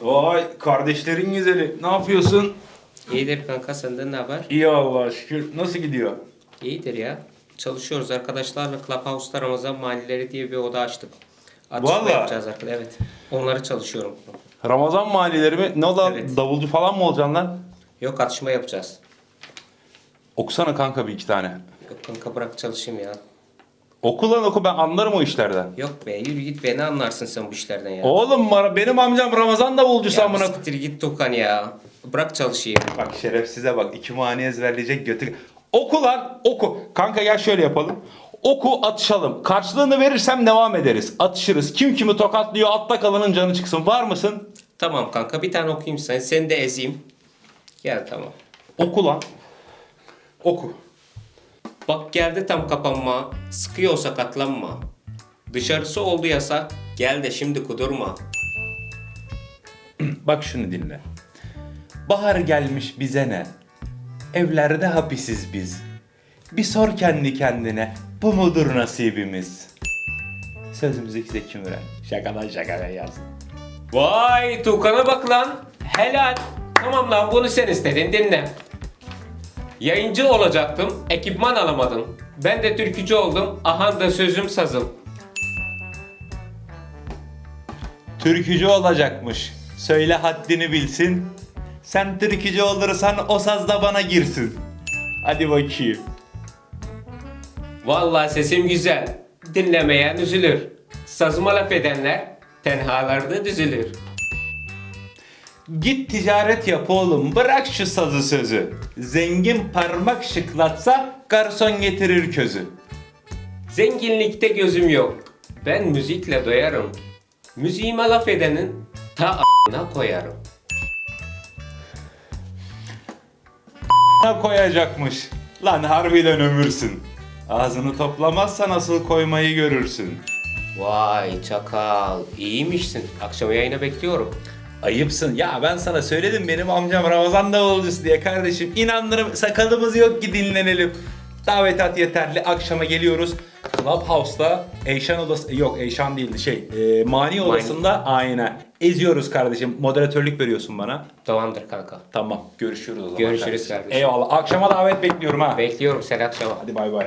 Vay kardeşlerin güzeli. Ne yapıyorsun? İyidir kanka senden ne haber? İyi Allah'a şükür. Nasıl gidiyor? İyidir ya. Çalışıyoruz arkadaşlarla Clubhouse'da Ramazan Mahalleleri diye bir oda açtık. Atışma Vallahi. yapacağız arkadaşlar. Evet. Onları çalışıyorum. Ramazan mahalleleri mi? Ne oldu? Evet. Davulcu falan mı olacaksın lan? Yok atışma yapacağız. Okusana kanka bir iki tane. Yok kanka bırak çalışayım ya. Oku lan oku ben anlarım o işlerden. Yok be yürü git be ne anlarsın sen bu işlerden ya. Oğlum bana- benim amcam Ramazan davulcusu ya amına. siktir git Tukan ya. Bırak çalışayım. Bak şerefsize bak. iki mani ezberleyecek götü. Oku lan oku. Kanka gel şöyle yapalım. Oku atışalım. Karşılığını verirsem devam ederiz. Atışırız. Kim kimi tokatlıyor altta kalanın canı çıksın. Var mısın? Tamam kanka bir tane okuyayım sen. Seni de ezeyim. Gel tamam. Oku lan. Oku. Bak geldi tam kapanma. Sıkıyorsa katlanma. Dışarısı oldu yasak. Gel de şimdi kudurma. Bak şunu dinle. Bahar gelmiş bize ne? Evlerde hapisiz biz. Bir sor kendi kendine. Bu mudur nasibimiz? Söz müzik Zeki Müren. Şakadan şakaya yazdım. Vay Tukan'a bak lan. Helal. Tamam lan bunu sen istedin dinle. Yayıncı olacaktım. Ekipman alamadım. Ben de türkücü oldum. Aha da sözüm sazım. Türkücü olacakmış. Söyle haddini bilsin. Sen türkücü olursan o saz da bana girsin. Hadi bakayım. Vallahi sesim güzel. Dinlemeyen üzülür. Sazıma laf edenler tenhalarda düzülür. Git ticaret yap oğlum. Bırak şu sazı sözü. Zengin parmak şıklatsa garson getirir közü. Zenginlikte gözüm yok. Ben müzikle doyarım. Müziğime laf edenin ta a**ına koyarım. Ne koyacakmış? Lan harbiden ömürsün. Ağzını toplamazsa nasıl koymayı görürsün. Vay çakal, iyiymişsin. Akşam yayına bekliyorum. Ayıpsın. Ya ben sana söyledim benim amcam Ramazan davulcusu diye kardeşim. İnandırım sakalımız yok ki dinlenelim. Davetat yeterli. Akşama geliyoruz. Clubhouse'da Eyşan odası yok Eyşan değildi şey e, Mani odasında aynen eziyoruz kardeşim moderatörlük veriyorsun bana Tamamdır kanka. tamam görüşürüz o zaman Görüşürüz kardeşim. eyvallah akşama davet bekliyorum ha Bekliyorum seni akşama. hadi bay bay